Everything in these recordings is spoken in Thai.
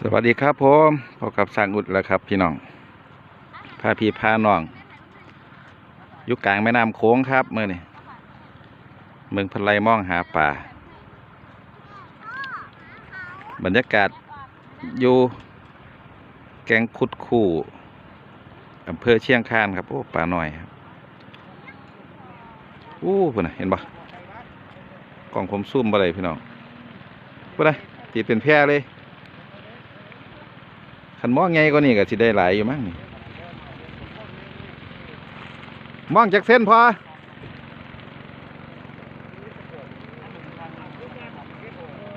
สวัสดีครับผมพบกับสร้างอุดแล้วครับ พี่น้องพาพี่พาน้องอยู่กลางแม่น้ำโค้งครับเมื่อนี่เมืองพนไลมองหาป่า บรรยากาศอยู่แกงคุดคู่อำเภอเชียงคานครับโอ้ป่าหน่อยครับอู้พื่นนะเห็นปะกล่องผมซูมบ่ได้พี่น้องบ่ได้ติดเป็นแพร่เลย ขันมองไงก็นี่ก็สิได้หลายอยู่มั้งนี่มองจากเส้นพอ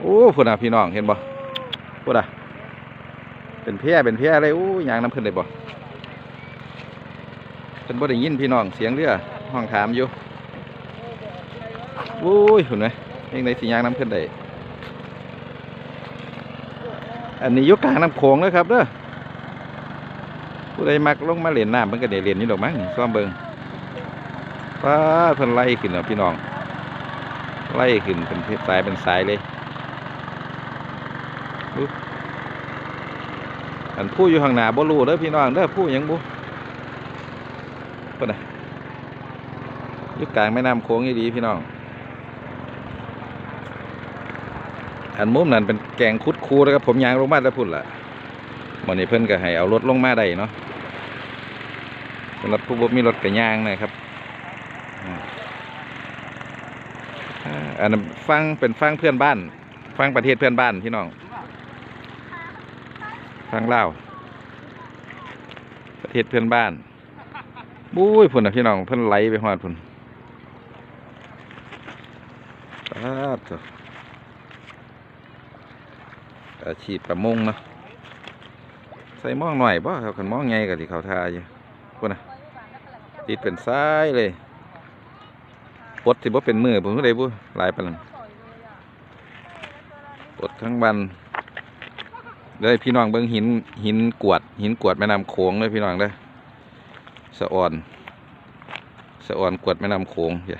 โอ้พุ่นอะพี่น้องเห็นบ่พุ่นอะเป็นเพี้ยเป็นเพี้ยเลยอู้ยางน้ำขึ้นเลยบ่เพิ่นบ่ได้ยินพี่น้องเสียงเรือห้องถามอยู่โอ้ยเห็นไหมยังไงสิยางน้ำขึ้นได้อันนี้ยุกกลางน้ำโขงเลยครับเด้อ ผู้ใดมักลงมาเล่นน้ำมันก็ได้เล่นนี่ดอกมั้งซ้อมเบิงป้าเพิ่นไล่ขึ้นแล้วพี่น้อง ไล่ขึ้นเป็นสายเป็นสายเลยอันผู้อยู่ข้างหน้าบ่รู้เด้อพี่น้องเด้อผู้ยังบ่เพิ่นน่ะอยู่กลางแม่น้ำโขงนี่ดีพี่น้องอันมุมนั้นเป็นแกงคุดคูนะครับผมยางลงมาแล้วพุ่นละวันนี้เพิ่นก็ให้เอารถลงมาได้เนาะำหรับผู้บ่มีรถก็ย่างนะครับอันนั้นฟังเป็นฟังเพื่อนบ้าน ฟังประเทศเพื่อนบ้านพี่น้องฟังเล่าประเทศเพื่อนบ้านบุ้ยพุ่นนะพี่น้องเพิ่นไหลไปฮอดพุ่นป้าดเถอาชีพประมงเนาะใส่มองหน่อยบ่ครับขันมองไงก็สิเขาทาอยู่พุ่นน่ะ ติดเป็นซ้ายเลยปลดสิบ่เป็นมือผมก็ได้บุหลายปานนั้นปดทั้งวันเลยพี่น้องเบิ่งหินหินกวด หินกวดแม่น้ำโขงเลยพี่น้องเด้สะอ่อนสะอ่อนกวดแม่น้ำโขงเดี๋ย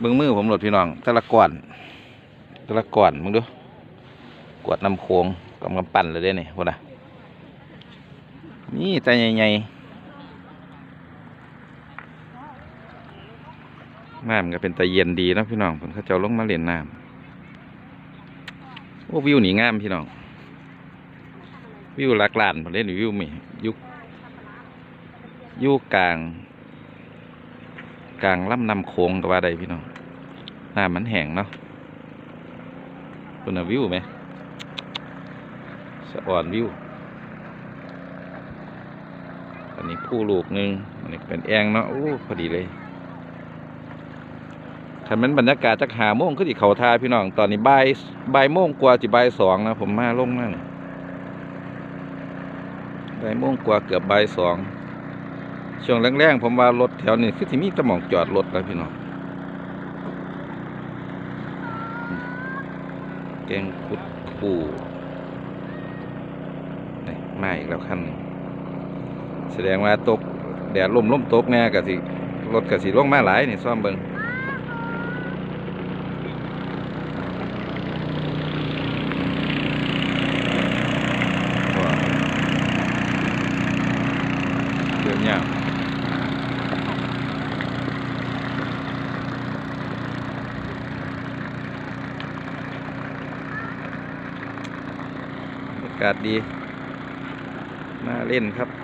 เบิ่งมือผมหลดพี่น้องต่ละก่อนต่ละก่อนมึงดูกวดน้ำโค้งกำกำปั่นเลยเด้นี่พวกน่ะ นี่ต่ใหญ่ๆน้ำก็เป็นตะเย็นดีนะพี่น้องผมเขาเจ้าลงมาเล่นน้ำโอ้วิวหนี่งามพี่น้อง วิวลักลานผมเล่นวิวมียุคยุคกลาง กลางลำน้ำโค้งก็ว่าได้พี่น้องน้ำมันแห้งเนาะคุณวิวไหมสะอ่อนวิว อันนี้ผู้ลูกหนึ่งอันนี้เป็นแองเนาะโอ้พอดีเลยคันมันบรรยากาศจากหาโมงขึ้นอีกเขาทาพี่น้องตอนนี้บ่ายบ่ายโมงกว่าจิบ่ายสองนะผมมาลงนั่นบ่ายโมงกว่าเกือบบ่ายสองช่วงแรงๆผมว่ารถแถวนี้คือที่มีตะหมองจอดรถแล้วพี่น้องแกงคุดคู่นี่มาอีกแล้วคันหนึ่ง แสดงว่าตกแดดล่มลมตกแน่กะสิรถกะสิลงมาหลายนี่ซ่อมเบิงว้าวเดือดยาวอากาศดีน่าเล่นครับ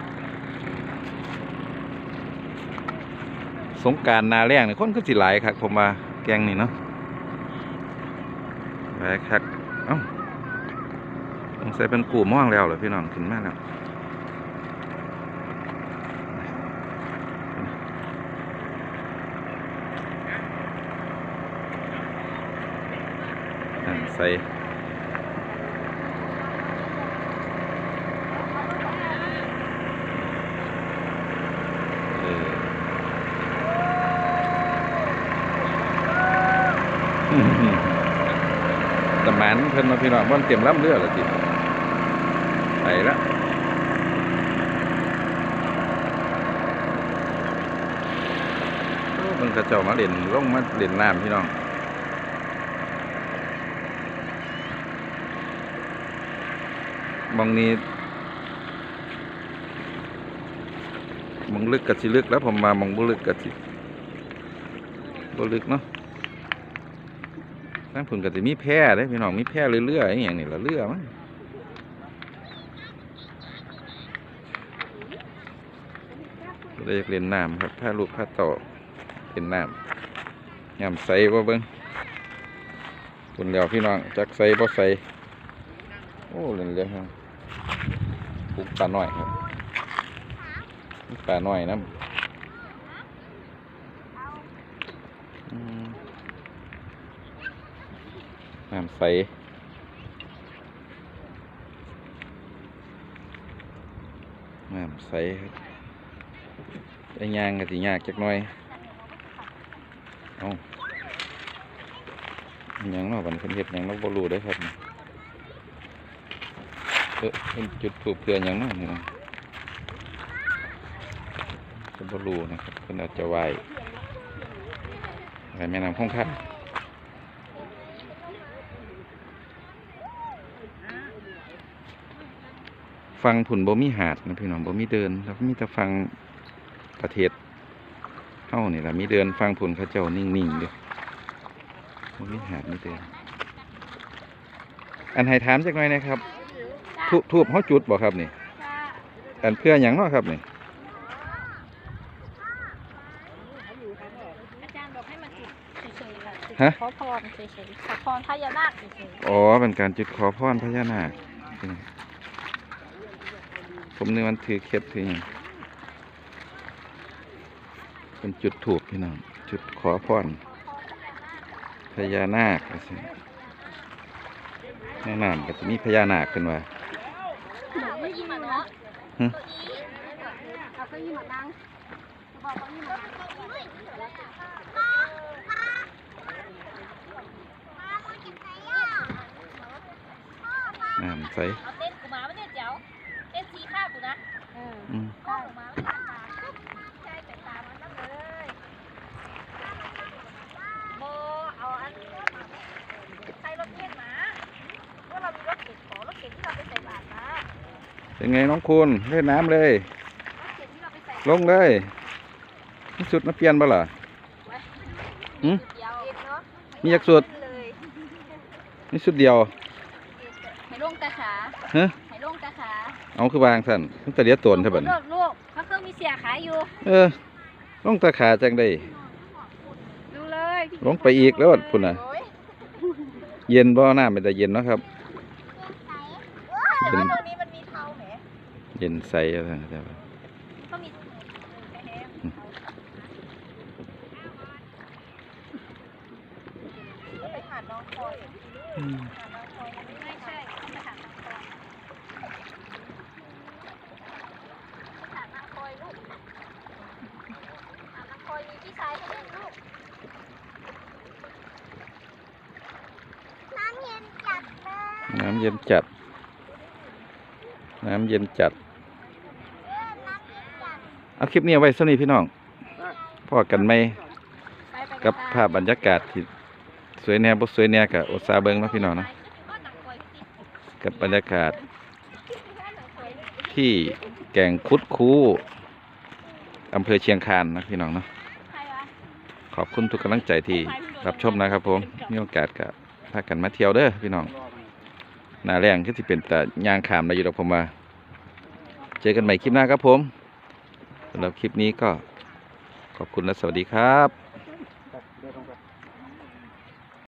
สงการนาแรงเนี่ยคนก็สิหลายครับผมมาแกงนี่เนาะหลายครับเอ้าสงสัยเป็นกูม่วงแล้วเหรอพี่น้องขึ้นมาแล้วนั่นใส่เออ อื้อหือตะห มันเพิ่นมาพี่น้องมันเตรียมล้ำเรือแล้วจิไปละมันกระเจ้ามาเล่นลงมาเล่นน้ำพี่น้องมองนี้มองลึกกับสิลึกแล้วผมมามองบุลึกกับสิบุลึกเนาะ ทั้งผุนกับสิมีแพร่เด้พี่น้องมีแพร่เรื่อยๆอย่างนี้ละเรื่อมั้งเลยอยากเล่นน้ำครับถ้าลูกพาต่อเล่นน้ำยำใสบ่เบิ้งคุณแล้วพี่น้องจักใสบ่ใสโอ้เล่นเลี้ยงครับปลูกปลาหน่อยครับปลาหน่อยน้ำอืม น้ำใสน้ำใสครับไอ้ยางก็สิยากจักหน่อยเอาอิหยังนาะบันเพิ่นเฮ็ดหยังเราบ่รู้เด้ครับเออจุดถูกเพื่อนอย่างนั้นนะเป็นบรูนะครับเป็นอาจจะไหวไหวแม่น้ำคงคา ฟังผุนบ่มีหาดนะพี่น้องบ่มีเดิน แล้วก็มีแต่ฟังประเทศเฮ้านี่แหละมีเดินฟังผุนเขาเจ้านิ่งๆเด้อบ่มีหาดมีเดิน อันให้ถามจักหน่อยนะครับทูบทูบเขาจุดบ่ครับนี่ อันเพื่ออย่างเนาะครับนี่อาจารย์บอกให้มาจุดเฉยๆค่ะจุดฮะขอพรเฉยๆขอพรพญานาคเฉยอ๋อเป็นการจุดขอพรพญานาค ผมนึกมันถือเคล็ดถือหยังเป็นจุดถูกพี่น้องจุดขอพรพญานาคว่าซั่นแนะนำก็จะมีพญานาคขึ้นว่าๆหนูไม่ยิ เป็นไงน้องคุณเล่นน้ำเลยรถเข็นที่เราไปใส่ลงเลยนี่สุดมาเปลี่ยนบ่ล่ะหืมเดียวเนาะมีจักสุดเลยนี่สุดเดียวให้ลงกระขาฮะให้ลงกระขาเอาคือวางสั่นมันตะเลียตนใช่ปะโอ้โหลูกเขาเครื่องมีเสียขายอยู่ เออลงตะขาจังได้ดูเลยลงไปอีกแล้วพุ่นน่ะโอ้ยเย็นบ่น้ำเป็นแต่เย็นเนาะครับแต่ว่าตรงนี้มันมีเทาแหม เย็นใสอะไรแต่ว่าเขามีไปหาน้องคอยอืมหาน้ำเย็นจัด น้ำเย็นจัด เย็นจัดเอาคลิปนี้เอาไว้สนี้พี่น้องพอกันไหมไปไปกับภาพบรรยากาศที่สวยแน่บ่สวยแน่กับอดซาเบิงเนาะพี่น้องเนาะกับบรรยากาศ ที่แก่งคุดคูอำเภอเชียงคานนะพี่น้องเนาะขอบคุณทุกกำลังใจที่รับชมนะครับผมมีโอกาสกับพากันมาเที่ยวเด้อพี่น้องหนาแรงก็ที่เป็นแต่ยางขามได้อยู่ดอกผมมา เจอกันใหม่คลิปหน้าครับผม สำหรับคลิปนี้ก็ขอบคุณและสวัสดีครับ